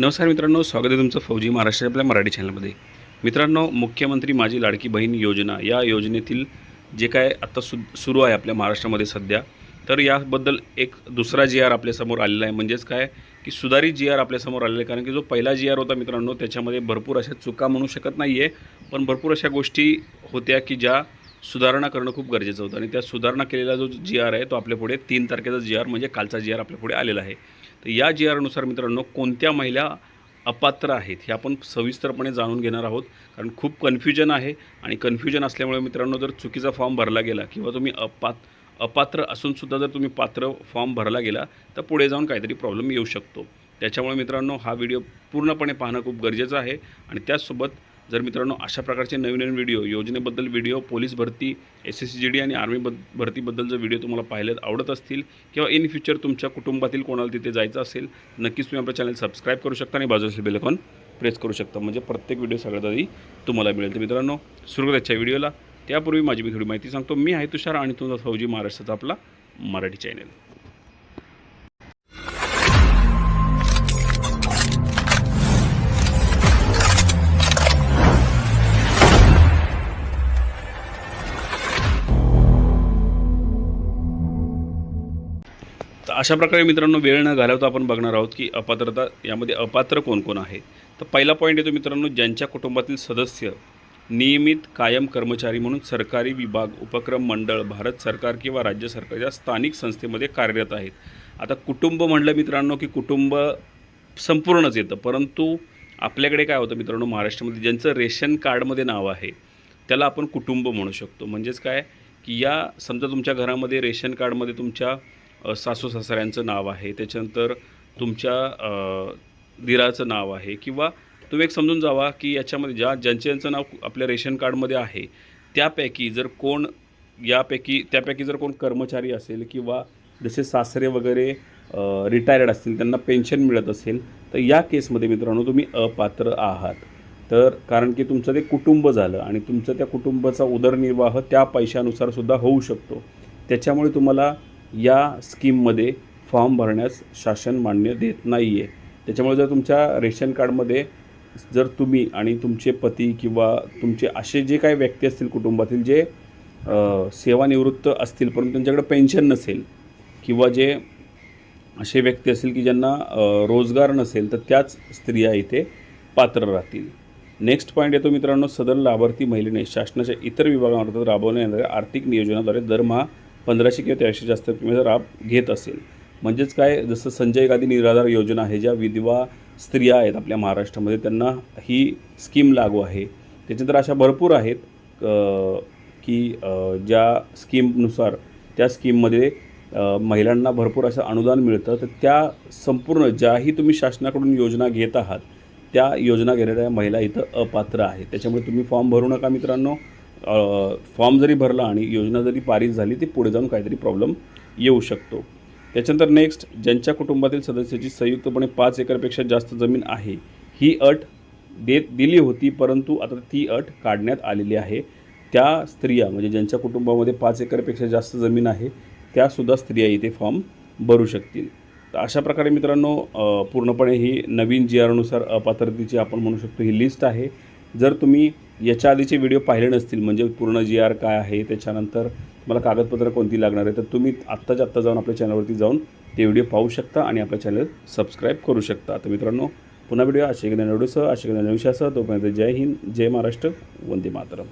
नमस्कार मित्रांनो स्वागत आहे तुमचं फौजी महाराष्ट्र आपल्या मराठी चॅनलमध्ये. मित्रांनो मुख्यमंत्री माझी लाडकी बहीण योजना या योजनेतील जे काय आत्ता सु सुरू आहे आपल्या महाराष्ट्रामध्ये सध्या तर याबद्दल एक दुसरा जी आर आपल्यासमोर आलेला आहे. म्हणजेच काय? की सुधारित जी आर आपल्यासमोर आलेला आहे. कारण की जो पहिला जी आर होता मित्रांनो त्याच्यामध्ये भरपूर अशा चुका म्हणू शकत नाही आहे पण भरपूर अशा गोष्टी होत्या की ज्या सुधारणा करणं खूप गरजेचं होतं. आणि त्या सुधारणा केलेला जो जी आर आहे तो आपल्यापुढे तीन तारखेचा जी आर म्हणजे कालचा जी आर आपल्यापुढे आलेला आहे. तर या जी आरनुसार मित्रांनो कोणत्या महिला अपात्र आहेत हे आपण सविस्तरपणे जाणून घेणार आहोत. कारण खूप कन्फ्युजन आहे आणि कन्फ्युजन असल्यामुळे मित्रांनो जर चुकीचा फॉर्म भरला गेला किंवा तुम्ही अपात अपात्र असूनसुद्धा जर तुम्ही पात्र फॉर्म भरला गेला तर पुढे जाऊन काहीतरी प्रॉब्लेम येऊ शकतो. त्याच्यामुळे मित्रांनो हा व्हिडिओ पूर्णपणे पाहणं खूप गरजेचं आहे आणि त्याचसोबत जर मित्रांनो अशा प्रकारचे नवीन नवीन व्हिडिओ योजनेबद्दल व्हिडिओ पोलीस भरती S S C G D आणि आर्मी बद भरतीबद्दल जर व्हिडिओ तुम्हाला पाहिलेत आवडत असतील किंवा इन फ्युचर तुमच्या कुटुंबातील कोणाला तिथे जायचं असेल नक्कीच तुम्ही आपलं चॅनल सबस्क्राईब करू शकता आणि बाजूचे बेलकॉन प्रेस करू शकता. म्हणजे प्रत्येक व्हिडिओ सगळ्यात आधी तुम्हाला मिळेल. तर मित्रांनो सुरू व्हिडिओला त्यापूर्वी माझी मी थोडी माहिती सांगतो. मी आहे तुषार आणि तुमचा फौजी महाराष्ट्राचा आपला मराठी चॅनल तर अशा प्रकारे मित्रांनो वेळ न घालवता आपण बघणार आहोत की अपात्रता यामध्ये अपात्र कोण कोण आहे? तर पहिला पॉईंट येतो मित्रांनो ज्यांच्या कुटुंबातील सदस्य नियमित कायम कर्मचारी म्हणून सरकारी विभाग उपक्रम मंडळ भारत सरकार किंवा राज्य सरकारच्या स्थानिक संस्थेमध्ये कार्यरत आहेत. आता कुटुंब म्हणलं मित्रांनो की कुटुंब संपूर्णच येतं. परंतु आपल्याकडे काय होतं मित्रांनो महाराष्ट्रामध्ये ज्यांचं रेशन कार्डमध्ये नाव आहे त्याला आपण कुटुंब म्हणू शकतो. म्हणजेच काय? की या समजा तुमच्या घरामध्ये रेशन कार्डमध्ये तुमच्या सासू सासऱ्यांचं नाव आहे. त्याच्यानंतर तुमच्या दिराचं नाव आहे. किंवा तुम्ही एक समजून जावा की याच्यामध्ये ज्या ज्यांचं यांचं नाव आपल्या रेशन कार्डमध्ये आहे त्यापैकी जर कोण यापैकी त्यापैकी जर कोण कर्मचारी असेल किंवा जसे सासरे वगैरे रिटायर्ड असतील त्यांना पेन्शन मिळत असेल तर या केसमध्ये मित्रांनो तुम्ही अपात्र आहात. तर कारण की तुमचं ते कुटुंब झालं आणि तुमचं त्या कुटुंबाचा उदरनिर्वाह त्या पैशानुसार सुद्धा होऊ शकतो. त्याच्यामुळे तुम्हाला या स्कीममध्ये फॉर्म भरण्यास शासन मान्य देत नाही आहे त्याच्यामुळे जर तुमच्या रेशन कार्डमध्ये जर तुम्ही आणि तुमचे पती किंवा तुमचे असे जे काही व्यक्ती असतील कुटुंबातील जे सेवानिवृत्त असतील परंतु त्यांच्याकडे पेन्शन नसेल किंवा जे असे व्यक्ती असतील की ज्यांना रोजगार नसेल तर त्याच स्त्रिया इथे पात्र राहतील. नेक्स्ट पॉईंट येतो मित्रांनो सदर लाभार्थी महिलेने शासनाच्या इतर विभागामार्फत राबवण्यात येणाऱ्या आर्थिक नियोजनाद्वारे दरमहा पंधराशे किंवा त्यापेक्षा जास्त रकमेचा लाभ घेत असेल. म्हणजेच काय जसं संजय गांधी निराधार योजना आहे ज्या विधवा स्त्रिया आहेत आपल्या महाराष्ट्रामध्ये त्यांना ही स्कीम लागू आहे. त्याच्यानंतर अशा भरपूर आहेत की ज्या स्कीमनुसार त्या स्कीममध्ये महिलांना भरपूर असं अनुदान मिळतं. तर त्या संपूर्ण ज्याही तुम्ही शासनाकडून योजना घेत आहात त्या योजना घेणाऱ्या महिला इथं अपात्र आहेत. त्याच्यामुळे तुम्ही फॉर्म भरू नका मित्रांनो. फॉर्म जरी भरला आणि योजना जरी पारित झाली ती पुढे जाऊन काहीतरी प्रॉब्लेम येऊ शकतो. त्याच्यानंतर नेक्स्ट ज्यांच्या कुटुंबातील सदस्याची संयुक्तपणे पाच एकरपेक्षा जास्त जमीन आहे ही अट देत दिली होती परंतु आता ती अट काढण्यात आलेली आहे. त्या स्त्रिया म्हणजे ज्यांच्या कुटुंबामध्ये पाच एकरपेक्षा जास्त जमीन आहे त्यासुद्धा स्त्रिया इथे फॉर्म भरू शकतील. तर अशा प्रकारे मित्रांनो पूर्णपणे ही नवीन जी आरनुसार अपात्रतेची आपण म्हणू शकतो ही लिस्ट आहे. जर तुम्ही याच्या आधीचे व्हिडिओ पाहिले नसतील म्हणजे पूर्ण जी आर काय आहे त्याच्यानंतर तुम्हाला कागदपत्र कोणती लागणार आहे तर तुम्ही आत्ताच्या आत्ता जाऊन आपल्या चॅनलवरती जाऊन ते व्हिडिओ पाहू शकता आणि आपल्या चॅनल सबस्क्राईब करू शकता. तर मित्रांनो पुन्हा व्हिडिओ अशा एखाद्या व्हिडिओसह अशा तोपर्यंत जय हिंद जय महाराष्ट्र वंदे मातरम.